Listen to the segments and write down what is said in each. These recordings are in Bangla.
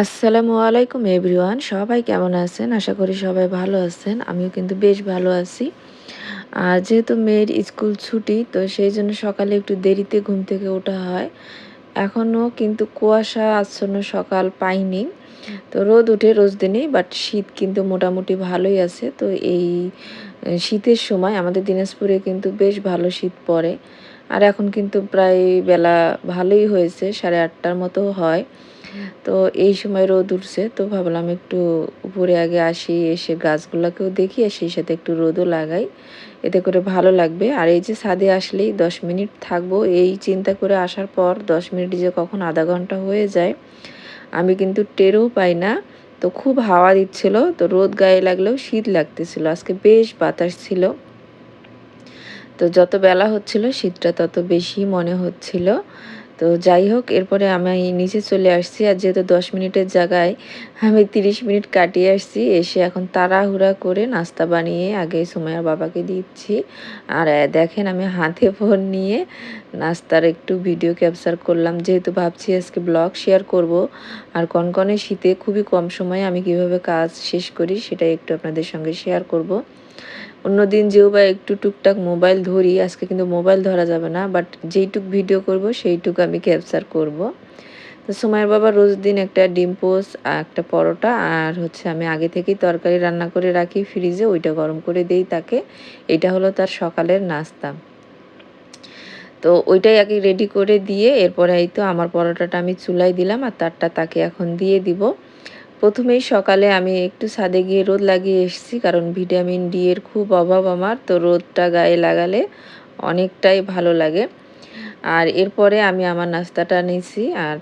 আসসালামু আলাইকুম এভরিওয়ান, সবাই কেমন আছেন? আশা করি সবাই ভালো আছেন, আমিও কিন্তু বেশ ভালো আছি। আর যেহেতু মেয়ের স্কুল ছুটি, তো সেই জন্য সকালে একটু দেরিতে ঘুম থেকে ওঠা হয়। এখনও কিন্তু কুয়াশা আচ্ছন্ন সকাল পাইনি। তো রোদ উঠে রোজ দিনেই বাট শীত কিন্তু মোটামুটি ভালোই আছে। তো এই শীতের সময় আমাদের দিনাজপুরে কিন্তু বেশ ভালো শীত পড়ে। আর এখন কিন্তু প্রায় বেলা ভালোই হয়েছে, সাড়ে আটটার মতো হয়। তো এই সময় রোদ উঠছে, তো ভাবলাম একটু উপরে আগে আসি, এসে গাছগুলোকেও দেখি আর সেই সাথে একটু রোদও লাগাই। এতে করে ভালো লাগবে। আর এই যে ছাদে আসলেই দশ মিনিট থাকব, এই চিন্তা করে আসার পর দশ মিনিট যে কখন আধা ঘণ্টা হয়ে যায়, আমি কিন্তু টেরও পাই না। তো খুব হাওয়া দিচ্ছিল, তো রোদ গায়ে লাগলেও শীত লাগতেছিল। আজকে বেশ বাতাস ছিল। তো যত বেলা হচ্ছিল, শীতটা তত বেশি মনে হচ্ছিল। তো যাই হোক, এরপরে আমি নিচে চলে আসছি আর যেহেতু দশ মিনিটের জায়গায় আমি তিরিশ মিনিট কাটিয়ে আসছি, এসে এখন তাড়াহুড়া করে নাস্তা বানিয়ে আগে সুমাইয়ার বাবাকে দিচ্ছি। আর দেখেন আমি হাতে ফোন নিয়ে নাস্তার একটু ভিডিও ক্যাপচার করলাম। যেহেতু ভাবছি আজকে ব্লগ শেয়ার করব, আর কনকনে শীতে খুবই কম সময়ে আমি কীভাবে কাজ শেষ করি সেটাই একটু আপনাদের সঙ্গে শেয়ার করব। অন্যদিন যেও বা একটু টুকটাক মোবাইল ধরি, আজকে কিন্তু মোবাইল ধরা যাবে না বাট যেইটুক ভিডিও করব সেইটুক আমি ক্যাপচার করব। তো সময়ের বাবা রোজ দিন একটা ডিম পোস, একটা পরোটা, আর হচ্ছে আমি আগে থেকেই তরকারি রান্না করে রাখি ফ্রিজে ওইটা গরম করে দেই তাকে। এটা হলো তার সকালের নাস্তা। তো ওইটাই আগে রেডি করে দিয়ে, এরপরে এই তো আমার পরোটাটা আমি চুলাই দিলাম, আর তারটা তাকে এখন দিয়ে দিব। প্রথমেই সকালে আমি একটু ছাদে গিয়ে রোদ লাগিয়ে এসেছি, কারণ ভিটামিন ডি এর খুব অভাব আমার, তো রোদটা গায়ে লাগালে অনেকটাই ভালো লাগে। আর এরপরে আমি আমার নাস্তাটা নিয়েছি আর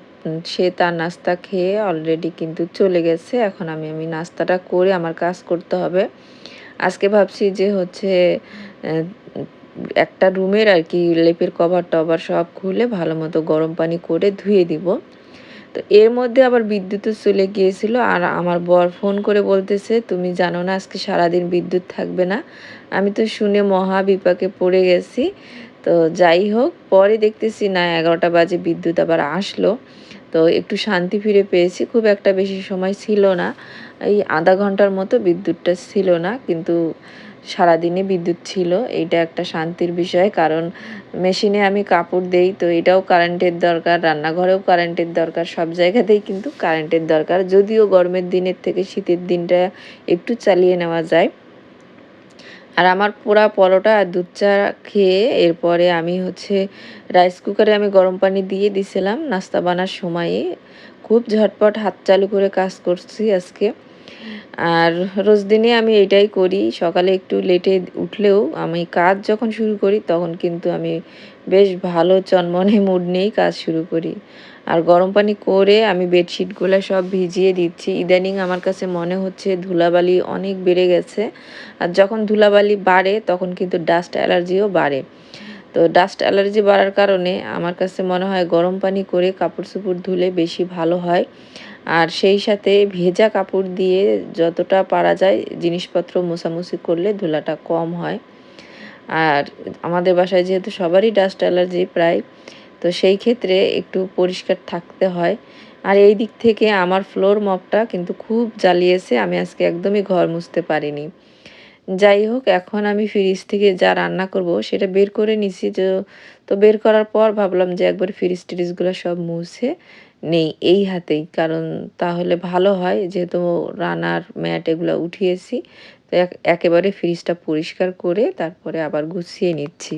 সে তার নাস্তা খেয়ে অলরেডি কিন্তু চলে গেছে। এখন আমি আমি নাস্তাটা করে আমার কাজ করতে হবে। আজকে ভাবছি যে হচ্ছে, একটা রুমের আর কি লেপের কভার টভার সব খুলে ভালো মতো গরম পানি করে ধুয়ে দিব। তো এর মধ্যে আবার বিদ্যুৎও চলে গিয়েছিল আর আমার বর ফোন করে বলতেছে, তুমি জানো না আজকে সারাদিন বিদ্যুৎ থাকবে না? আমি তো শুনে মহা বিপাকে পড়ে গেছি। তো যাই হোক, পরে দেখতেছি না এগারোটা বাজে বিদ্যুৎ আবার আসলো। তো একটু শান্তি ফিরে পেয়েছি, খুব একটা বেশি সময় ছিল না। এই আধা ঘণ্টার মতো বিদ্যুৎটা ছিল না, কিন্তু সারাদিনে বিদ্যুৎ ছিল, এইটা একটা শান্তির বিষয়। কারণ মেশিনে আমি কাপড় দেই, তো এটাও কারেন্টের দরকার, রান্নাঘরেও কারেন্টের দরকার, সব জায়গাতেই কিন্তু কারেন্টের দরকার। যদিও গরমের দিনের থেকে শীতের দিনটা একটু চালিয়ে নেওয়া যায়। আর আমার পোড়া পরোটা আর দুধ চা খেয়ে এরপরে আমি হচ্ছে রাইস কুকারে আমি গরম পানি দিয়ে দিছিলাম, নাস্তা বানার সময়ে। খুব ঝটপট হাত চালু করে কাজ করছি আজকে। আর রোজ দিনে আমি এটাই করি, সকালে একটু লেটে উঠলেও আমি কাজ যখন শুরু করি তখন কিন্তু আমি বেশ ভালো চনমনে মুড নিয়েই কাজ শুরু করি। আর গরম পানি করে আমি বেডশিটগুলো সব ভিজিয়ে দিচ্ছি। ইদানিং আমার কাছে মনে হচ্ছে ধুলাবালি অনেক বেড়ে গেছে। আর যখন ধুলাবালি বাড়ে তখন কিন্তু ডাস্ট অ্যালার্জিও বাড়ে। তো ডাস্ট অ্যালার্জি বাড়ার কারণে আমার কাছে মনে হয় গরম পানি করে কাপড় চোপড় ধুলে বেশি ভালো হয়। আর সেই সাথে ভেজা কাপড় দিয়ে যতটা পারা যায় জিনিসপত্র মোছামুছি করলে ধুলাটা কম হয়। আর আমাদের বাসায় যেহেতু সবারই ডাস্ট অ্যালার্জি প্রায়, তো সেই ক্ষেত্রে একটু পরিষ্কার থাকতে হয়। আর এই দিক থেকে আমার ফ্লোর মপটা কিন্তু খুব জ্বালিয়েছে, আমি আজকে একদমই ঘর মুছতে পারিনি। যাই হোক, এখন আমি ফ্রিজ থেকে যা রান্না করব সেটা বের করে নিছি। তো বের করার পর ভাবলাম যে একবার ফ্রিজ ট্রিজগুলো সব মুছে নেই এই হাতেই। কারণ তাহলে ভালো হয় যেহেতু রানার ম্যাট এগুলো উঠিয়েছি। তো একেবারে ফ্রিজটা পরিষ্কার করে তারপরে আবার গুছিয়ে নিচ্ছি।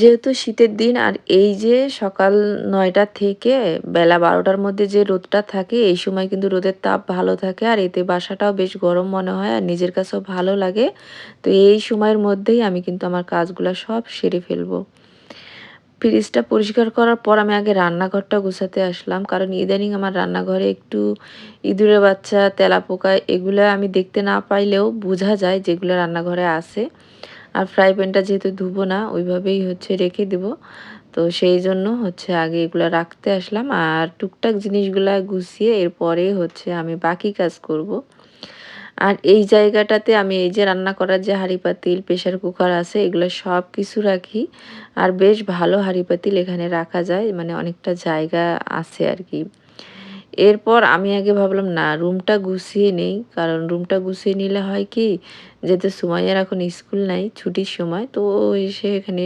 যেহেতু শীতের দিন, আর এই যে সকাল নয়টা থেকে বেলা বারোটার মধ্যে যে রোদটা থাকে, এই সময় কিন্তু রোদের তাপ ভালো থাকে, আর এতে বাসাটাও বেশ গরম মনে হয়, আর নিজের কাছেও ভালো লাগে। তো এই সময়ের মধ্যেই আমি কিন্তু আমার কাজগুলো সব সেরে ফেলব। ফ্রিজটা পরিষ্কার করার পর আমি আগে রান্নাঘরটা গুছাতে আসলাম, কারণ ইদানিং আমার রান্নাঘরে একটু ইঁদুরের বাচ্চা, তেলাপোকা, এগুলো আমি দেখতে না পাইলেও বোঝা যায় যেগুলো রান্নাঘরে আছে। আর ফ্রাই প্যানটা যেহেতু ধুবো না, ওইভাবেই হচ্ছে রেখে দেব। তো সেই জন্য হচ্ছে আগে এগুলো রাখতে আসলাম। আর টুকটাক জিনিসগুলো গুছিয়ে এরপরে হচ্ছে আমি বাকি কাজ করব। আর এই জায়গাটাতে আমি এই যে রান্না করার যে হাঁড়ি পাতিল প্রেশার কুকার আছে, এগুলো সব কিছু রাখি। আর বেশ ভালো হাঁড়ি পাতিল এখানে রাখা যায় মানে অনেকটা জায়গা আছে আর কি। এরপর আমি আগে ভাবলাম, না, রুমটা গুছিয়ে নেই। কারণ রুমটা গুছিয়ে নিলে হয় কি, যেহেতু সুমাইয়ার এখন স্কুল নাই, ছুটির সময়, তো এসে এখানে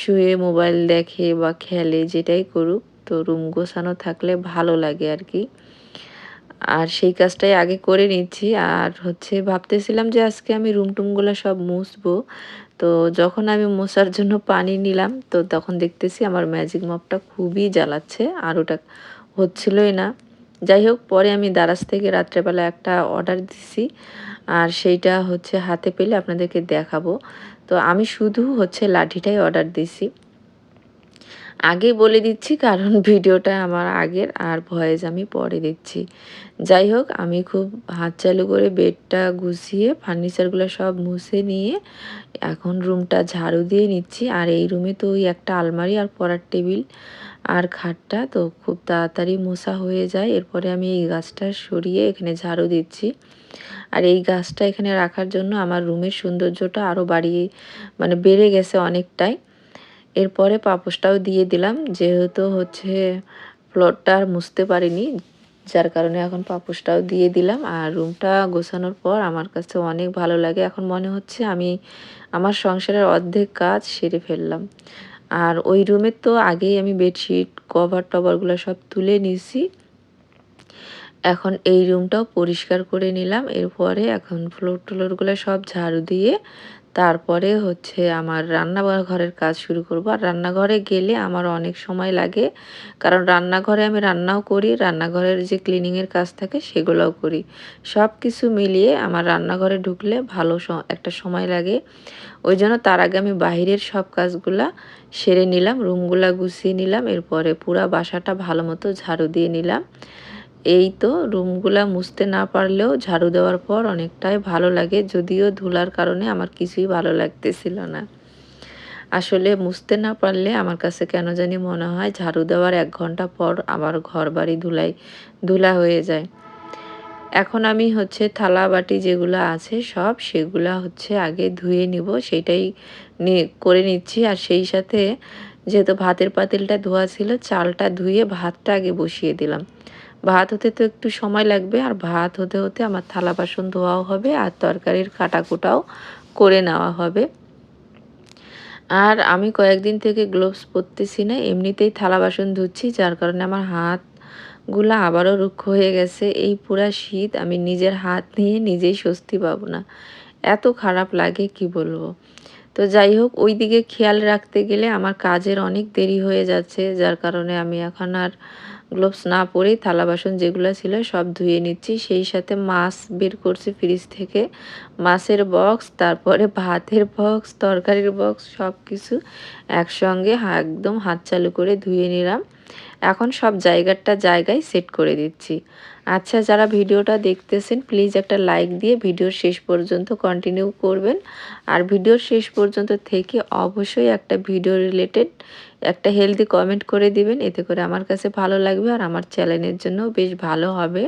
শুয়ে মোবাইল দেখে বা খেলে, যেটাই করুক, তো রুম গোছানো থাকলে ভালো লাগে আর কি আর সেই কাজটাই আগে করে নিচ্ছি। আর হচ্ছে ভাবতেছিলাম যে আজকে আমি রুম টুমগুলো সব মুছবো। তো যখন আমি মোছার জন্য পানি নিলাম, তো তখন দেখতেছি আমার ম্যাজিক মপটা খুবই জ্বালাচ্ছে, আর ওটা হচ্ছিলই না। যাই হোক পরে আমি দারাজ থেকে রাত্রেবেলা একটা অর্ডার দিছি। আর সেইটা হচ্ছে হাতে পেলে আপনাদেরকে দেখাবো। তো আমি শুধু হচ্ছে লাঠিটাই অর্ডার দিছি। আগে বলে দিচ্ছি, কারণ ভিডিওটা আমার আগের, আর ভয়েস আমি পরে দিচ্ছি। যাই হোক আমি খুব হাত চালু করে বেডটা গুছিয়ে, ফার্নিচারগুলো সব মুছে নিয়ে এখন রুমটা ঝাড়ু দিয়ে নিচ্ছি। আর এই রুমে তো ওই একটা আলমারি আর পড়ার টেবিল। আর খাটটা তো খুব তাড়াতাড়ি মোছা হয়ে যায়। এরপরে আমি এই গাছটা সরিয়ে এখানে ঝাড়ু দিচ্ছি। আর এই গাছটা এখানে রাখার জন্য আমার রুমের সৌন্দর্যটা আরও বাড়িয়ে মানে বেড়ে গেছে অনেকটাই। এরপরে পাপোশটাও দিয়ে দিলাম। যেহেতু হচ্ছে ফ্লোরটা আর মুছতে পারিনি, যার কারণে এখন পাপোশটাও দিয়ে দিলাম। আর রুমটা গোছানোর পর আমার কাছে অনেক ভালো লাগে। এখন মনে হচ্ছে আমি আমার সংসারের অর্ধেক কাজ সেরে ফেললাম। আর ওই রুমের তো আগেই আমি বেডশিট কভার টভারগুলো সব তুলে নিয়েছি। এখন এই রুমটাও পরিষ্কার করে নিলাম। এরপরে এখন ফ্লোর টোলোরগুলো সব ঝাড়ু দিয়ে তারপরে হচ্ছে আমার রান্না ঘরের কাজ শুরু করব। আর রান্নাঘরে গেলে আমার অনেক সময় লাগে। কারণ রান্নাঘরে আমি রান্নাও করি, রান্নাঘরের যে ক্লিনিংয়ের কাজ থাকে সেগুলোও করি। সব কিছু মিলিয়ে আমার রান্নাঘরে ঢুকলে ভালো একটা সময় লাগে। ওই জন্য তার আগে আমি বাহিরের সব কাজগুলা সেরে নিলাম, রুমগুলা গুছিয়ে নিলাম, এরপরে পুরা বাসাটা ভালো মতো ঝাড়ু দিয়ে নিলাম। এই তো রুমগুলা মুছতে না পারলেও ঝাড়ু দেওয়ার পর অনেকটাই ভালো লাগে, যদিও ধুলার কারণে আমার কিছুই ভালো লাগতেছিল না। আসলে মুছতে না পারলে আমার কাছে কেন জানি মনে হয় ঝাড়ু দেওয়ার এক ঘণ্টা পর আমার ঘর বাড়ি ধুলাই, ধুলা হয়ে যায়। এখন আমি হচ্ছে থালা বাটি যেগুলো আছে সব সেগুলা হচ্ছে আগে ধুয়ে নিব সেটাই করে নিচ্ছি। আর সেই সাথে যেহেতু ভাতের পাতিলটা ধোয়া ছিল, চালটা ধুয়ে ভাতটা আগে বসিয়ে দিলাম। ভাত হতে তো একটু সময় লাগবে, আর ভাত হতে হতে আমার থালা বাসন ধোয়াও হবে, আর তরকারির কাটাকুটাও করে নেওয়া হবে। আর আমি কয়েকদিন থেকে গ্লোভস পরতেছি না, এমনিতেই থালা বাসন ধুচ্ছি, যার কারণে আমার হাত হাতগুলো আবারও রুক্ষ হয়ে গেছে। এই পুরা শীত আমি নিজের হাত নিয়ে নিজেই স্বস্তি পাবো না। এত খারাপ লাগে, কি বলব? তো যাই হোক ওই দিকে খেয়াল রাখতে গেলে আমার কাজের অনেক দেরি হয়ে যাচ্ছে, যার কারণে আমি এখন আর গ্লোভস না পরেই থালা বাসন যেগুলো ছিল সব ধুয়ে নিচ্ছি। সেই সাথে মাছ বের করছি ফ্রিজ থেকে। মাছের বক্স তারপরে ভাতের বক্স তরকারির বক্স সব কিছু একসঙ্গে একদম হাত চালু করে ধুয়ে নিলাম। এখন সব জায়গাটা জায়গায় সেট করে দিচ্ছি। আচ্ছা যারা ভিডিওটা দেখতেছেন প্লিজ একটা লাইক দিয়ে ভিডিওর শেষ পর্যন্ত কন্টিনিউ করবেন। আর ভিডিওর শেষ পর্যন্ত থেকে অবশ্যই একটা ভিডিও রিলেটেড একটা হেলদি কমেন্ট করে দিবেন। এতে করে আমার কাছে ভালো লাগবে আর আমার চ্যানেলের জন্য বেশ ভালো হবে।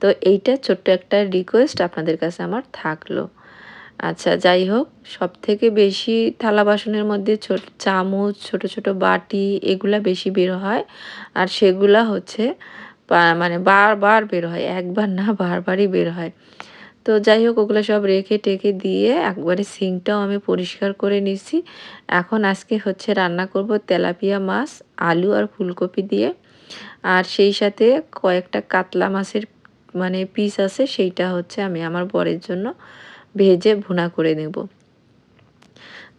তো এইটা ছোট্ট একটা রিকোয়েস্ট আপনাদের কাছে আমার থাকল। আচ্ছা যাই হোক সব থেকে বেশি থালা বাসনের মধ্যে ছোট চামচ, ছোট ছোট বাটি এগুলা বেশি বের হয়। আর সেগুলা হচ্ছে মানে বারবার বের হয়, একবার না, বারবারই বের হয়। তো যাই হোক, ওগুলো সব রেখে টেকে দিয়ে একবারে সিঙ্কটাও আমি পরিষ্কার করে নিচ্ছি এখন আজকে হচ্ছে রান্না করব তেলাপিয়া মাছ, আলু আর ফুলকপি দিয়ে। আর সেই সাথে কয়েকটা কাতলা মাছের মানে পিস আছে, সেইটা হচ্ছে আমি আমার বরের জন্য ভেজে ভুনা করে নেব।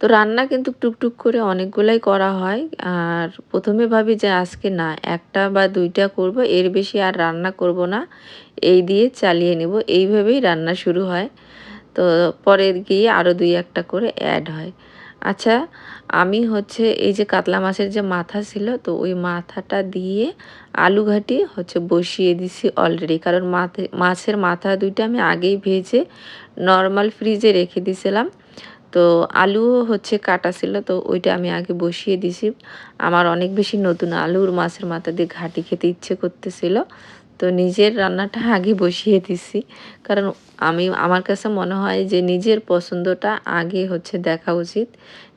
তো রান্না কিন্তু টুকটুক করে অনেকগুলাই করা হয়। আর প্রথমে ভাবি যে আজকে না, একটা বা দুইটা করব, এর বেশি আর রান্না করব না। এই দিয়ে চালিয়ে নেব। এইভাবেই রান্না শুরু হয়। তো পরের গিয়ে আরও দুই একটা করে অ্যাড হয়। আচ্ছা আমি হচ্ছে এই যে কাতলা মাছের যে মাথা ছিল, তো ওই মাথাটা দিয়ে আলু ঘাটি হচ্ছে বসিয়ে দিছি অলরেডি কারণ মাছের মাথা দুইটা আমি আগেই ভেজে নর্মাল ফ্রিজে রেখে দিয়েছিলাম তো আলুও হচ্ছে কাটা ছিল, তো ওইটা আমি আগে বসিয়ে দিছি। আমার অনেক বেশি নতুন আলুর মাছের মাথা দিয়ে ঘাটি খেতে ইচ্ছে করতেছিল। তো নিজের রান্নাটা আগে বসিয়ে দিছি। কারণ আমি, আমার কাছে মনে হয় যে নিজের পছন্দটা আগে হচ্ছে দেখা উচিত।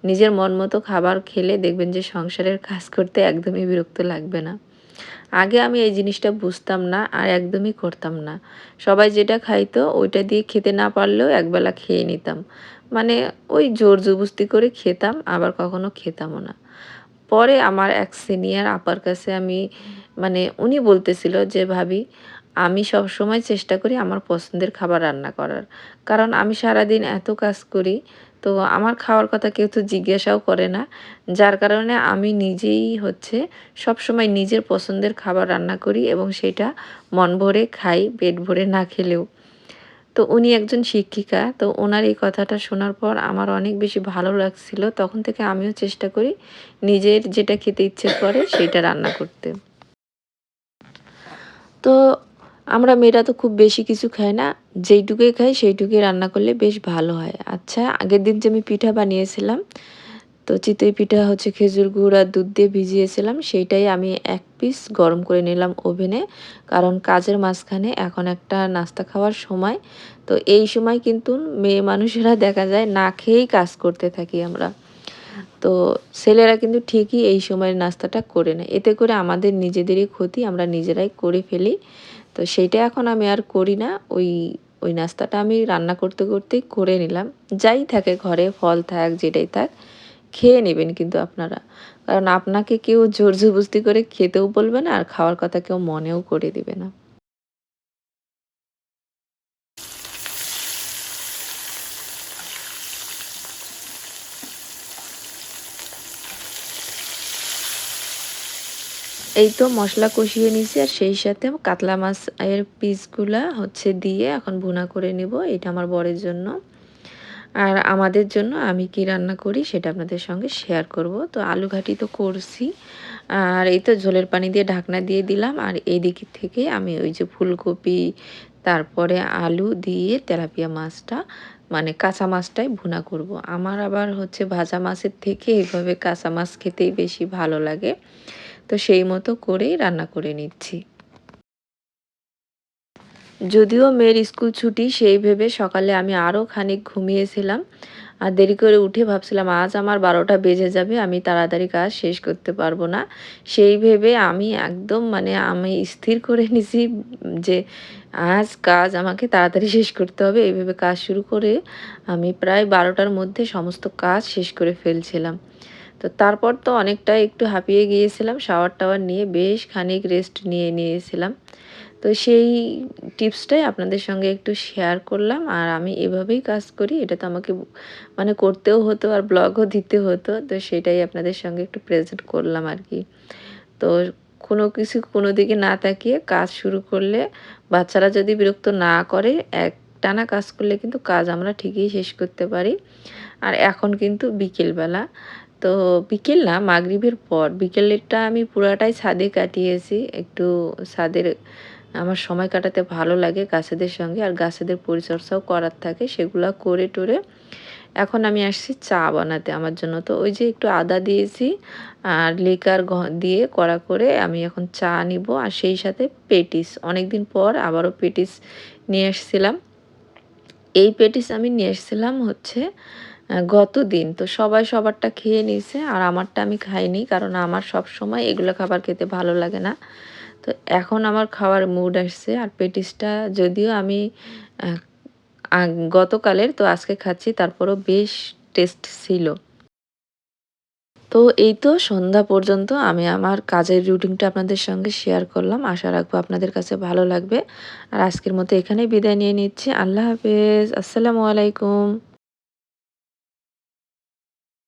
নিজের মন মতো খাবার খেলে দেখবেন যে সংসারের কাজ করতে একদমই বিরক্ত লাগবে না। আগে আমি এই জিনিসটা বুঝতাম না আর একদমই করতাম না। সবাই যেটা খাইতো ওইটা দিয়ে খেতে না পারলেও একবেলা খেয়ে নিতাম। মানে ওই জোর জবস্তি করে খেতাম, আবার কখনো খেতামও না। পরে আমার এক সিনিয়র আপার কাছে আমি মানে উনি বলতেছিল যে, ভাবি, আমি সব সময় চেষ্টা করি আমার পছন্দের খাবার রান্না করার। কারণ আমি সারাদিন এত কাজ করি, তো আমার খাওয়ার কথা কেউ তো জিজ্ঞাসাও করে না। যার কারণে আমি নিজেই হচ্ছে সব সময় নিজের পছন্দের খাবার রান্না করি এবং সেটা মন ভরে খাই, পেট ভরে না খেলেও। তো উনি একজন শিক্ষিকা, তো ওনার এই কথাটা শোনার পর আমার অনেক বেশি ভালো লাগছিল। তখন থেকে আমিও চেষ্টা করি নিজের যেটা খেতে ইচ্ছে করে সেটা রান্না করতে। তো আমরা মেয়েরা তো খুব বেশি কিছু খাই না, যেইটুকুই খাই সেইটুকুই রান্না করলে বেশ ভালো হয়। আচ্ছা আগের দিন যে আমি পিঠা বানিয়েছিলাম তো চিতই পিঠা হচ্ছে খেজুর গুড় আর দুধ দিয়ে ভিজিয়েছিলাম, সেইটাই আমি এক পিস গরম করে নিলাম ওভেনে। কারণ কাজের মাঝখানে এখন একটা নাস্তা খাওয়ার সময়, তো এই সময় কিন্তু মেয়ে মানুষেরা দেখা যায় না খেয়েই কাজ করতে থাকি আমরা। তো ছেলেরা কিন্তু ঠিকই এই সময়ের নাস্তাটা করে নেয়। এতে করে আমাদের নিজেদেরই ক্ষতি, আমরা নিজেরাই করে ফেলি। তো সেইটা এখন আমি আর করি না, ওই ওই নাস্তাটা আমি রান্না করতে করতেই করে নিলাম। যাই থাকে ঘরে, ফল থাক, যেটাই থাক। খেয়ে নেবেন কিন্তু আপনারা। কারণ আপনাকে কেউ জোর জবস্তি করে খেতেও বলবে না আর খাওয়ার কথা কেউ মনেও করে দিবে না। এই তো মশলা কষিয়ে নিছি আর সেই সাথে কাতলা মাছ এর পিসগুলা হচ্ছে দিয়ে এখন ভুনা করে নিব। এটা আমার বরের জন্য। আর আমাদের জন্য আমি কি রান্না করি সেটা আপনাদের সঙ্গে শেয়ার করব। তো আলু ঘাটি তো করছি। আর এই তো ঝোলের পানি দিয়ে ঢাকনা দিয়ে দিলাম। আর এই দিক থেকে আমি ওই যে ফুলকপি, তারপরে আলু দিয়ে তেলাপিয়া মাছটা মানে কাঁচা মাছটাই ভুনা করব। আমার আবার হচ্ছে ভাজা মাছের থেকে এইভাবে কাঁচা মাছ খেতেই বেশি ভালো লাগে। তো সেই মতো করেই রান্না করে নিচ্ছি। যদিও মেয়ের স্কুল ছুটি, সেই ভেবে সকালে আমি আরও খানিক ঘুমিয়েছিলাম। আর দেরি করে উঠে ভাবছিলাম, আজ আমার বারোটা বেজে যাবে, আমি তাড়াতাড়ি কাজ শেষ করতে পারব না। সেই ভেবে আমি একদম মানে আমি স্থির করে নিছি যে, আজ কাজ আমাকে তাড়াতাড়ি শেষ করতে হবে। এইভাবে কাজ শুরু করে আমি প্রায় বারোটার মধ্যে সমস্ত কাজ শেষ করে ফেলছিলাম। তো তারপর তো অনেকটা একটু হাঁপিয়ে গিয়েছিলাম, শাওয়ার টাওয়ার নিয়ে বেশ খানিক রেস্ট নিয়ে নিয়েছিলাম। তো সেই টিপসটাই আপনাদের সঙ্গে একটু শেয়ার করলাম। আর আমি এভাবেই কাজ করি, এটা তো আমাকে মানে করতেও হতো আর ব্লগও দিতে হতো, তো সেটাই আপনাদের সঙ্গে একটু প্রেজেন্ট করলাম আর কি তো কোনো কিছু কোনো দিকে না তাকিয়ে কাজ শুরু করলে বাচ্চারা যদি বিরক্ত না করে এক টানা কাজ করলে কিন্তু কাজ আমরা ঠিকই শেষ করতে পারি। আর এখন কিন্তু বিকেলবেলা। তো বিকেল না, মাগরিবের পর। বিকেলেরটা আমি পুরাটাই ছাদে কাটিয়েছি, একটু ছাদের আমার সময় কাটাতে ভালো লাগে গাছেদের সঙ্গে আর গাছেদের পরিচর্যাও করার থাকে, সেগুলো করে টোরে। এখন আমি আসছি চা বানাতে আমার জন্য। তো ওই যে একটু আদা দিয়েছি আর লিকার দিয়ে কড়া করে আমি এখন চা নিব আর সেই সাথে পেটিস। অনেক দিন পর আবারও পেটিস নিয়ে এসেছিলাম এই পেটিস আমি নিয়ে এসেছিলাম হচ্ছে গত দিন। তো সবাই সবারটা খেয়ে নিয়েছে আর আমারটা আমি খাইনি কারণ আমার সব সময় এগুলো খাবার খেতে ভালো লাগে না। তো এখন আমার খাওয়ার মুড আসছে আর পেটিসটা যদিও আমি গতকালের তো আজকে খাচ্ছি, তারপরও বেশ টেস্ট ছিল। তো এই তো সন্ধ্যা পর্যন্ত আমি আমার কাজের রুটিনটা আপনাদের সঙ্গে শেয়ার করলাম। আশা রাখব আপনাদের কাছে ভালো লাগবে। আর আজকের মতো এখানেই বিদায় নিয়ে নিচ্ছি। আল্লাহ হাফেজ। আসসালামু আলাইকুম।